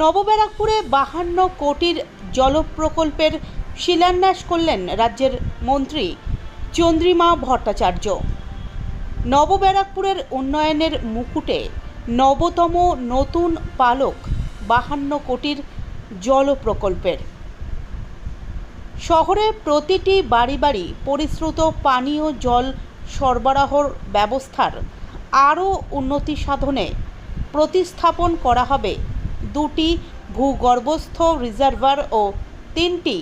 নবব্যারাকপুরে বাহান্ন কোটির জল প্রকল্পের শিলান্যাস করলেন রাজ্যের মন্ত্রী চন্দ্রিমা ভট্টাচার্য। নবব্যারাকপুরের উন্নয়নের মুকুটে নবতম নতুন পালক বাহান্ন কোটির জল প্রকল্পের শহরে প্রতিটি বাড়ি বাড়ি পরিশ্রুত পানীয় জল সরবরাহর ব্যবস্থার আরও উন্নতি সাধনে প্রতিস্থাপন করা হবে দুটি ভূগর্ভস্থ রিজার্ভার ও তিনটি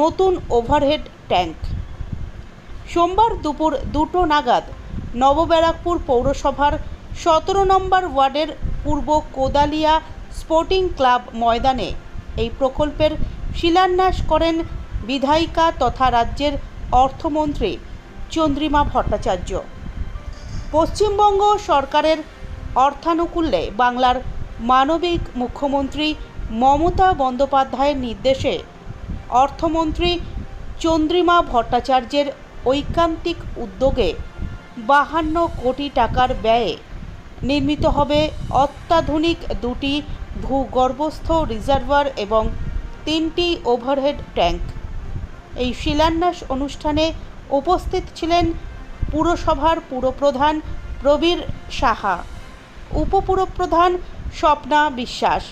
নতুন ওভারহেড ট্যাঙ্ক। সোমবার দুপুর দুটো নাগাদ নবব্যারাকপুর পৌরসভার সতেরো নম্বর ওয়ার্ডের পূর্ব কোদালিয়া স্পোর্টিং ক্লাব ময়দানে এই প্রকল্পের শিলান্যাস করেন বিধায়িকা তথা রাজ্যের অর্থমন্ত্রী চন্দ্রিমা ভট্টাচার্য। পশ্চিমবঙ্গ সরকারের অর্থানুকূল্যে বাংলার মানবিক মুখ্যমন্ত্রী মমতা বন্দ্যোপাধ্যায়ের নির্দেশে অর্থমন্ত্রী চন্দ্রিমা ভট্টাচার্যের ঐকান্তিক উদ্যোগে বাহান্ন কোটি টাকার ব্যয়ে নির্মিত হবে অত্যাধুনিক দুটি ভূগর্ভস্থ রিজার্ভার এবং তিনটি ওভারহেড ট্যাঙ্ক। এই শিলান্যাস অনুষ্ঠানে উপস্থিত ছিলেন পুরসভার পুরপ্রধান প্রবীর সাহা, উপপুরপ্রধান স্বপ্না বিশ্বাস।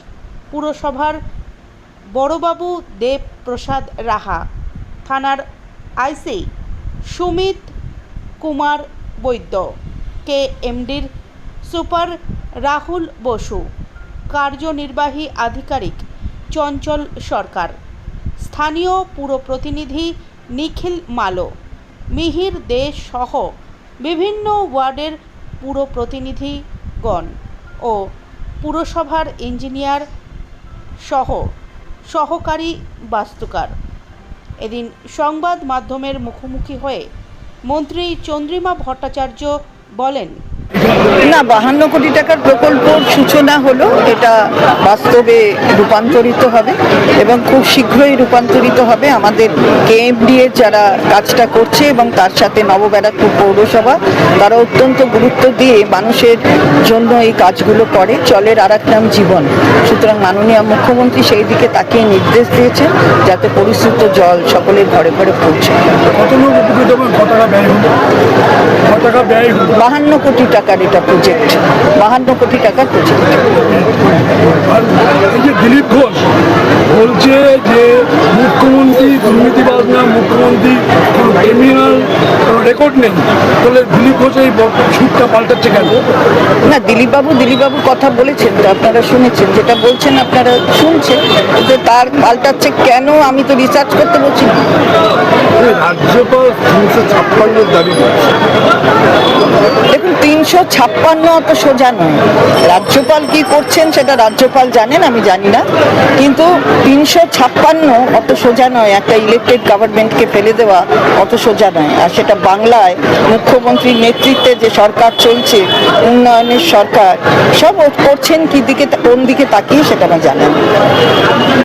পুরসভার বড়বাবু দেব প্রসাদ রাহা। থানার আইসি সুমিত কুমার বৈদ্য। কে এমডির সুপার রাহুল বসু। কার্যনির্বাহী আধিকারিক চঞ্চল সরকার। স্থানীয় পুর প্রতিনিধি নিখিল মালো। মিহির দেশ সহ বিভিন্ন ওয়ার্ডের পুর প্রতিনিধিগণ ও পুরসভার ইঞ্জিনিয়ার সহ সহকারী বাস্তুকার। এদিন সংবাদ মাধ্যমের মুখোমুখি হয়ে মন্ত্রী চন্দ্রিমা ভট্টাচার্য বলেন না বাহান্ন কোটি টাকার প্রকল্পর সূচনা হলো এটা বাস্তবে রূপান্তরিত হবে এবং খুব শীঘ্রই রূপান্তরিত হবে আমাদের কেএমডিএ যারা কাজটা করছে এবং তার সাথে নবব্যারাকপুর পৌরসভা তারা অত্যন্ত গুরুত্ব দিয়ে মানুষের জন্য এই কাজগুলো করে চলের আর এক নাম জীবন। সুতরাং মাননীয় মুখ্যমন্ত্রী সেই দিকে তাকিয়ে নির্দেশ দিয়েছেন যাতে পরিশ্রুত জল সকলের ঘরে ঘরে পৌঁছে। কত টাকা ব্যয় বাহান্ন কোটি টাকার এটা প্রজেক্ট বাহান্ন কোটি টাকার প্রজেক্ট দিলীপ ঘোষ বলছে যে মুখ্যমন্ত্রী দুর্নীতিবাজ না মুখ্যমন্ত্রী কোনো ক্রিমিনাল কোনো রেকর্ড নেই। তাহলে দিলীপ ঘোষ এই সুটটা পাল্টাচ্ছে কেন? না দিলীপবাবু দিলীপবাবু কথা বলেছেন তো আপনারা শুনেছেন। যেটা বলছেন আপনারা শুনছেন যে তার পাল্টাচ্ছে কেন আমি তো রিসার্চ করতে বলছি রাজ্যপাল তিনশো ছাপ্পান্নের দাবি করছে। তিনশো ছাপ্পান্ন অত সোজা নয়। রাজ্যপাল কি করছেন সেটা রাজ্যপাল জানেন, আমি জানি না। কিন্তু তিনশো ছাপ্পান্ন অত সোজা নয়, একটা ইলেকটেড গভর্নমেন্টকে ফেলে দেওয়া অত সোজা নয়। আর সেটা বাংলায় মুখ্যমন্ত্রীর নেতৃত্বে যে সরকার চলছে, উন্নয়নের সরকার, সব করছেন কি দিকে, কোন দিকে তাকিয়ে সেটা আমার জানা নেই।